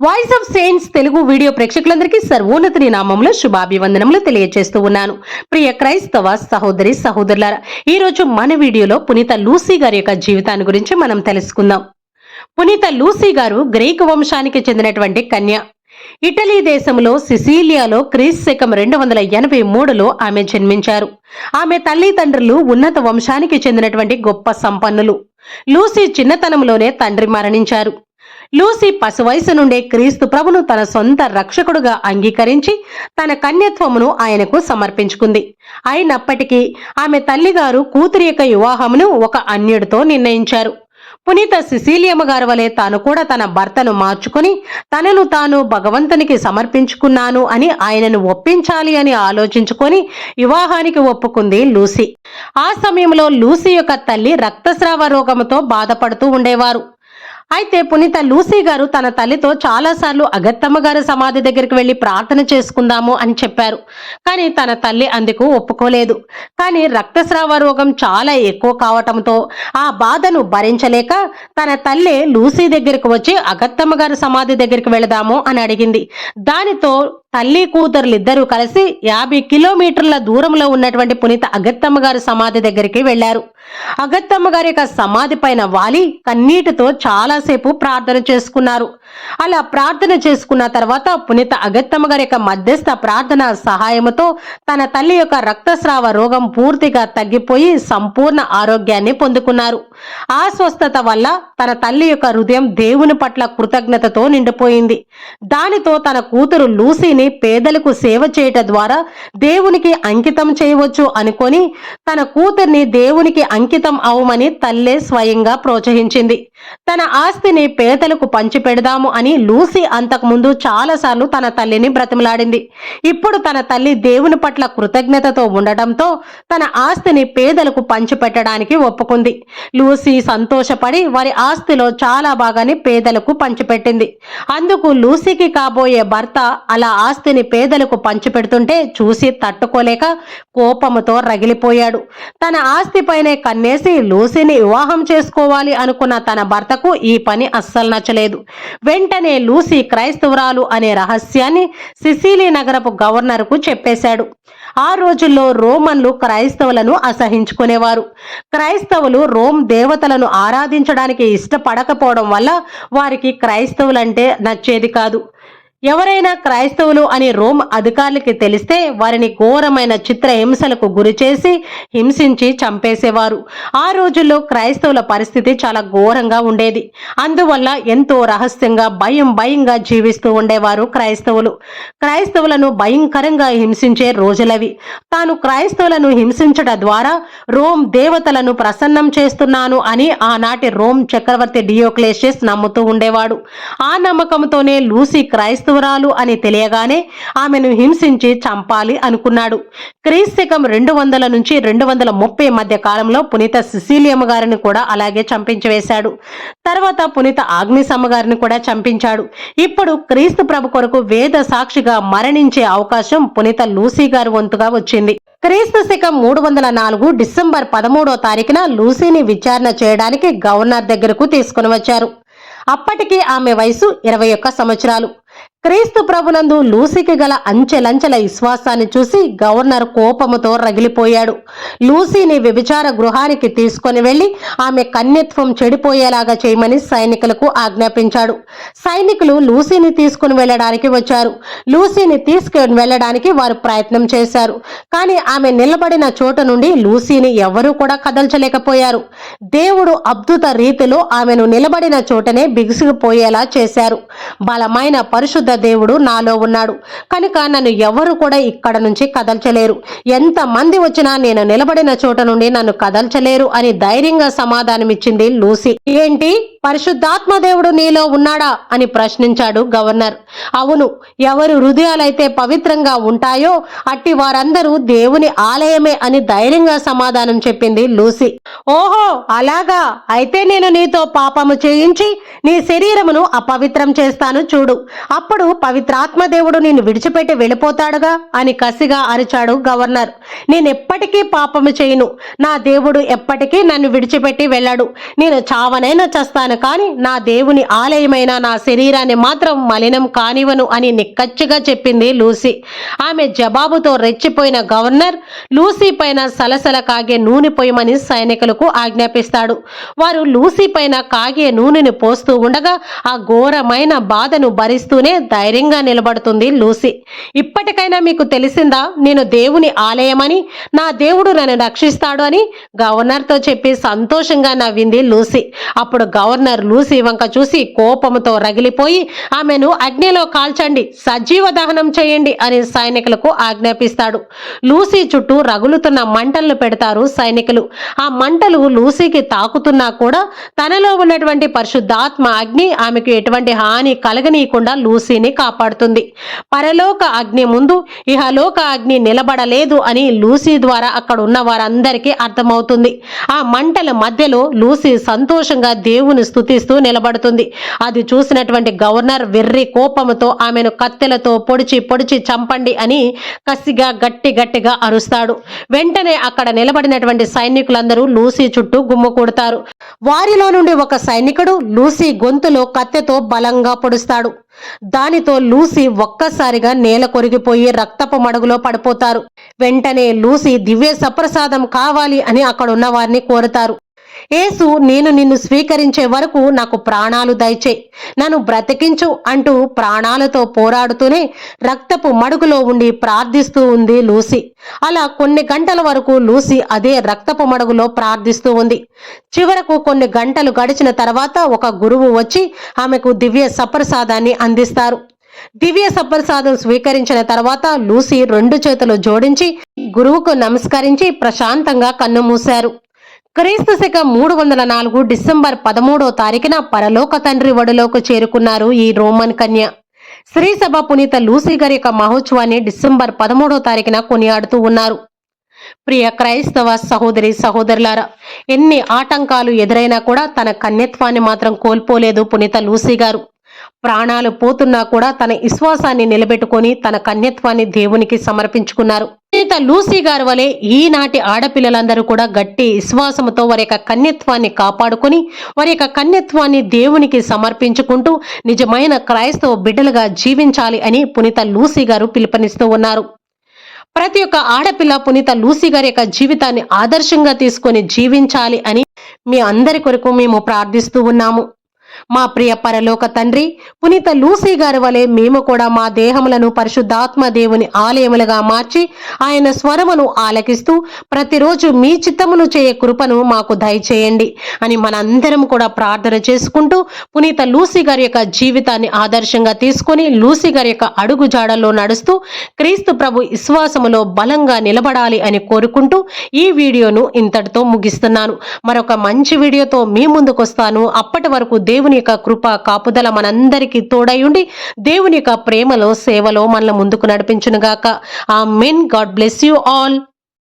Voice of saints Telugu video ప్రేక్షకులందరికీ సర్వోన్నతిని నామంలో శుభాభివందనములు తెలియజేస్తూ ఉన్నాను. ప్రియ క్రైస్తవ సహోదరి సహోదరులారా ఈరోజు మన వీడియోలో పునీత లూసీ గారి యొక్క జీవితాన్ని గురించి మనం తెలుసుకుందాం. పునీత లూసీ గారు గ్రీకు వంశానికి చెందినటువంటి కన్య. ఇటలీ దేశంలో సిసిలియాలో క్రీస్ శకం రెండు వందల ఎనభై మూడులో ఆమె జన్మించారు. ఆమె తల్లిదండ్రులు ఉన్నత వంశానికి చెందినటువంటి గొప్ప సంపన్నులు. లూసీ చిన్నతనంలోనే తండ్రి మరణించారు. లూసీ పసివయసు నుండే క్రీస్తు ప్రభును తన సొంత రక్షకుడుగా అంగీకరించి తన కన్యత్వమును ఆయనకు సమర్పించుకుంది. అయినప్పటికీ ఆమె తల్లిగారు కూతురి యొక్క వివాహమును ఒక అన్యుడితో నిర్ణయించారు. పునీత సిసీలియమ్మ గారి వలె తాను కూడా తన భర్తను మార్చుకుని తనను తాను భగవంతునికి సమర్పించుకున్నాను అని ఆయనను ఒప్పించాలి అని ఆలోచించుకొని వివాహానికి ఒప్పుకుంది లూసీ. ఆ సమయంలో లూసీ యొక్క తల్లి రక్తస్రావ రోగముతో బాధపడుతూ ఉండేవారు. అయితే పునీత లూసీ గారు తన తల్లితో చాలాసార్లు అగత్తమ్మ గారి సమాధి దగ్గరికి వెళ్ళి ప్రార్థన చేసుకుందాము అని చెప్పారు. కానీ తన తల్లి అందుకు ఒప్పుకోలేదు. కానీ రక్తస్రావ రోగం చాలా ఎక్కువ కావటంతో ఆ బాధను భరించలేక తన తల్లి లూసీ దగ్గరికి వచ్చి అగత్తమ్మ గారి సమాధి దగ్గరికి వెళదాము అని అడిగింది. దానితో తల్లి కూతురులిద్దరూ కలిసి యాభై కిలోమీటర్ల దూరంలో ఉన్నటువంటి పునీత అగత్తమ్మ గారి సమాధి దగ్గరికి వెళ్ళారు అగత్తమ్మ గారి యొక్క సమాధి పైన వాలి కన్నీటితో చాలా చాలాసేపు ప్రార్థన చేసుకున్నారు. అలా ప్రార్థన చేసుకున్న తర్వాత పునీత అగత్తమ్మ గారి యొక్క మధ్యస్థ ప్రార్థన సహాయముతో తన తల్లి యొక్క రక్తస్రావ రోగం పూర్తిగా తగ్గిపోయి సంపూర్ణ ఆరోగ్యాన్ని పొందుకున్నారు. ఆ స్వస్థత వల్ల తన తల్లి యొక్క హృదయం దేవుని పట్ల కృతజ్ఞతతో నిండిపోయింది. దానితో తన కూతురు లూసీని పేదలకు సేవ చేయట ద్వారా దేవునికి అంకితం చేయవచ్చు అనుకొని తన కూతుర్ని దేవునికి అంకితం అవమని తల్లే స్వయంగా ప్రోత్సహించింది. తన ఆస్తిని పేదలకు పంచిపెడదాము అని లూసీ అంతకుముందు చాలాసార్లు తన తల్లిని బ్రతిమలాడింది. ఇప్పుడు తన తల్లి దేవుని పట్ల కృతజ్ఞతతో ఉండటంతో తన ఆస్తిని పేదలకు పంచిపెట్టడానికి ఒప్పుకుంది. లూసీ సంతోషపడి వారి ఆస్తిలో చాలా భాగాన్ని పేదలకు పంచిపెట్టింది అందుకు లూసీకి కాబోయే భర్త అలా ఆస్తిని పేదలకు పంచిపెడుతుంటే చూసి తట్టుకోలేక కోపముతో రగిలిపోయాడు. తన ఆస్తిపైనే కన్నేసి లూసీని వివాహం చేసుకోవాలి అనుకున్న తన భర్తకు ఈ పని అస్సలు నచ్చలేదు. వెంటనే లూసీ క్రైస్తవురాలు అనే రహస్యాన్ని సిసిలీ నగరపు గవర్నర్కు చెప్పేశాడు. ఆ రోజుల్లో రోమన్లు క్రైస్తవులను అసహించుకునేవారు. క్రైస్తవులు రోమ్ దేవతలను ఆరాధించడానికి ఇష్టపడకపోవడం వల్ల వారికి క్రైస్తవులంటే నచ్చేది కాదు. ఎవరైనా క్రైస్తవులు అని రోమ్ అధికారులకి తెలిస్తే వారిని ఘోరమైన చిత్ర హింసలకు గురి చేసి హింసించి చంపేసేవారు. ఆ రోజుల్లో క్రైస్తవుల పరిస్థితి చాలా ఘోరంగా ఉండేది. అందువల్ల ఎంతో రహస్యంగా భయం భయంగా జీవిస్తూ ఉండేవారు క్రైస్తవులు. క్రైస్తవులను భయంకరంగా హింసించే రోజులవి. తాను క్రైస్తవులను హింసించడం ద్వారా రోమ్ దేవతలను ప్రసన్నం చేస్తున్నాను అని ఆనాటి రోమ్ చక్రవర్తి డియోక్లేషియస్ నమ్ముతూ ఉండేవాడు. ఆ నమ్మకంతోనే లూసీ క్రైస్తవురాలు అని తెలియగానే ఆమెను హింసించి చంపాలి అనుకున్నాడు. క్రీస్తకం రెండు వందల నుంచి రెండు వందల ముప్పై మధ్య కాలంలో పునీత సిసిలియమ్మ గారిని కూడా అలాగే చంపించి వేశాడు. తర్వాత పునీత ఆగ్నిసమ్మ గారిని కూడా చంపించాడు. ఇప్పుడు క్రీస్తు ప్రభు కొరకు వేద సాక్షిగా మరణించే అవకాశం పునీత లూసీ గారి వంతుగా వచ్చింది. క్రీస్తు శకం మూడు వందల నాలుగు డిసెంబర్ పదమూడో తారీఖున లూసీని విచారణ చేయడానికి గవర్నర్ దగ్గరకు తీసుకుని వచ్చారు. అప్పటికి ఆమె వయసు ఇరవై ఒక్క సంవత్సరాలు. క్రీస్తు ప్రభునందు లూసీకి గల అంచెలంచెల విశ్వాసాన్ని చూసి గవర్నర్ కోపముతో రగిలిపోయాడు. లూసీని వ్యభిచార గృహానికి తీసుకొని వెళ్ళి ఆమె కన్యత్వం చెడిపోయేలాగా చేయమని సైనికులకు ఆజ్ఞాపించాడు. సైనికులు లూసీని తీసుకుని వెళ్ళడానికి వచ్చారు. లూసీని తీసుకుని వెళ్ళడానికి వారు ప్రయత్నం చేశారు. కానీ ఆమె నిలబడిన చోట నుండి లూసీని ఎవరూ కూడా కదల్చలేకపోయారు. దేవుడు అద్భుత రీతిలో ఆమెను నిలబడిన చోటనే బిగుసుకుపోయేలా చేశారు. బలమైన పరిశుద్ధ దేవుడు నాలో ఉన్నాడు. కనుక నన్ను ఎవరు కూడా ఇక్కడ నుంచి కదల్చలేరు. ఎంత మంది వచ్చినా నేను నిలబడిన చోట నుండి నన్ను కదల్చలేరు అని ధైర్యంగా సమాధానమిచ్చింది లూసీ. ఏంటి? పరిశుద్ధాత్మ దేవుడు నీలో ఉన్నాడా? అని ప్రశ్నించాడు గవర్నర్. అవును ఎవరు హృదయాలైతే పవిత్రంగా ఉంటాయో అట్టి వారందరూ దేవుని ఆలయమే అని ధైర్యంగా సమాధానం చెప్పింది లూసీ. ఓహో అలాగా? అయితే నేను నీతో పాపము చేయించి నీ శరీరమును అపవిత్రం చేస్తాను చూడు. అప్పుడు అప్పుడు పవిత్రాత్మ దేవుడు నిన్ను విడిచిపెట్టి వెళ్ళిపోతాడుగా అని కసిగా అరిచాడు గవర్నర్. నేనెప్పటికీ పాపము చేయను. నా దేవుడు ఎప్పటికీ నన్ను విడిచిపెట్టి వెళ్ళాడు. నేను చావనైనా చస్తాను కానీ నా దేవుని ఆలయమైన నా శరీరాన్ని మాత్రం మలినం కానివను అని నిక్కచ్చిగా చెప్పింది లూసీ. ఆమె జవాబుతో రెచ్చిపోయిన గవర్నర్ లూసీ పైన సలసల కాగే నూనె పోయమని సైనికులకు ఆజ్ఞాపిస్తాడు. వారు లూసీ పైన కాగే నూనెను పోస్తూ ఉండగా ఆ ఘోరమైన బాధను భరిస్తూనే ధైర్యంగా నిలబడుతుంది లూసీ. ఇప్పటికైనా మీకు తెలిసిందా? నేను దేవుని ఆలయమని నా దేవుడు నన్ను రక్షిస్తాడు అని గవర్నర్తో చెప్పి సంతోషంగా నవ్వింది లూసీ. అప్పుడు గవర్నర్ లూసీ వంక చూసి కోపంతో రగిలిపోయి ఆమెను అగ్నిలో కాల్చండి సజీవ దహనం చేయండి అని సైనికులకు ఆజ్ఞాపిస్తాడు. లూసీ చుట్టూ రగులుతున్న మంటలను పెడతారు సైనికులు. ఆ మంటలు లూసీకి తాకుతున్నా కూడా తనలో ఉన్నటువంటి పరిశుద్ధాత్మ అగ్ని ఆమెకు ఎటువంటి హాని కలగనీయకుండా లూసీని కాపాడుతుంది. పరలోక అగ్ని ముందు ఇహలోక అగ్ని నిలబడలేదు అని లూసీ ద్వారా అక్కడ ఉన్న వారందరికీ అర్థమవుతుంది. ఆ మంటల మధ్యలో లూసీ సంతోషంగా దేవుని స్థుతిస్తూ నిలబడుతుంది. అది చూసినటువంటి గవర్నర్ వెర్రి కోపంతో ఆమెను కత్తెలతో పొడిచి పొడిచి చంపండి అని కసిగా గట్టి గట్టిగా అరుస్తాడు. వెంటనే అక్కడ నిలబడినటువంటి సైనికులందరూ లూసీ చుట్టూ గుమ్ముకూడతారు వారిలో నుండి ఒక సైనికుడు లూసీ గొంతులో కత్తెతో బలంగా పొడుస్తాడు. దానితో లూసీ ఒక్కసారిగా నేల కొరిగిపోయి రక్తపు మడుగులో పడిపోతారు. వెంటనే లూసీ దివ్య సప్రసాదం కావాలి అని అక్కడున్న వారిని కోరుతారు. యేసు నేను నిన్ను స్వీకరించే వరకు నాకు ప్రాణాలు దయచే నన్ను బ్రతికించు అంటూ ప్రాణాలతో పోరాడుతూనే రక్తపు మడుగులో ఉండి ప్రార్థిస్తూ ఉంది లూసీ. అలా కొన్ని గంటల వరకు లూసీ అదే రక్తపు మడుగులో ప్రార్థిస్తూ ఉంది. చివరకు కొన్ని గంటలు గడిచిన తర్వాత ఒక గురువు వచ్చి ఆమెకు దివ్య సప్రసాదాన్ని అందిస్తారు. దివ్య సప్రసాదం స్వీకరించిన తర్వాత లూసీ రెండు చేతులు జోడించి గురువుకు నమస్కరించి ప్రశాంతంగా కన్ను మూశారు. క్రీస్తు శక మూడు వందల నాలుగు డిసెంబర్ పదమూడో తారీఖున పరలోక తండ్రి వడులోకి చేరుకున్నారు ఈ రోమన్ కన్య. శ్రీసభ పునీత లూసీ గారి యొక్క మహోత్సవాన్ని డిసెంబర్ పదమూడో తారీఖున కొనియాడుతూ ఉన్నారు. ప్రియ క్రైస్తవ సహోదరి సహోదరులారా ఎన్ని ఆటంకాలు ఎదురైనా కూడా తన కన్యత్వాన్ని మాత్రం కోల్పోలేదు పునీత లూసీ గారు. ప్రాణాలు పోతున్నా కూడా తన విశ్వాసాన్ని నిలబెట్టుకొని తన కన్యత్వాన్ని దేవునికి సమర్పించుకున్నారు. పునీత లూసీ గారి వలె ఈనాటి ఆడపిల్లలందరూ కూడా గట్టి విశ్వాసంతో వారి యొక్క కన్యత్వాన్ని కాపాడుకొని వారి యొక్క కన్యత్వాన్ని దేవునికి సమర్పించుకుంటూ నిజమైన క్రైస్తవ బిడ్డలుగా జీవించాలి అని పునీత లూసీ గారు పిలుపునిస్తూ ఉన్నారు. ప్రతి ఒక్క ఆడపిల్ల పునీత లూసీ గారి యొక్క జీవితాన్ని ఆదర్శంగా తీసుకొని జీవించాలి అని మీ అందరి కొరకు మేము ప్రార్థిస్తూ ఉన్నాము. మా ప్రియ పరలోక తండ్రి పునీత లూసీ గారి వలె మేము కూడా మా దేహములను పరిశుద్ధాత్మ దేవుని ఆలయములుగా మార్చి ఆయన స్వరమును ఆలకిస్తూ ప్రతిరోజు మీ చిత్తమును చేయ కృపను మాకు దయచేయండి అని మనందరం కూడా ప్రార్థన చేసుకుంటూ పునీత లూసీ గారి యొక్క జీవితాన్ని ఆదర్శంగా తీసుకొని లూసీ గారి యొక్క అడుగు జాడల్లో నడుస్తూ క్రీస్తు ప్రభు విశ్వాసములో బలంగా నిలబడాలి అని కోరుకుంటూ ఈ వీడియోను ఇంతటితో ముగిస్తున్నాను. మరొక మంచి వీడియోతో మీ ముందుకు వస్తాను అప్పటి వరకు దేవుని యొక్క కృప కాపుదల మనందరికీ తోడయుండి దేవుని యొక్క ప్రేమలో సేవలో మనల్ని ముందుకు నడిపించునుగాక. Amen God bless you all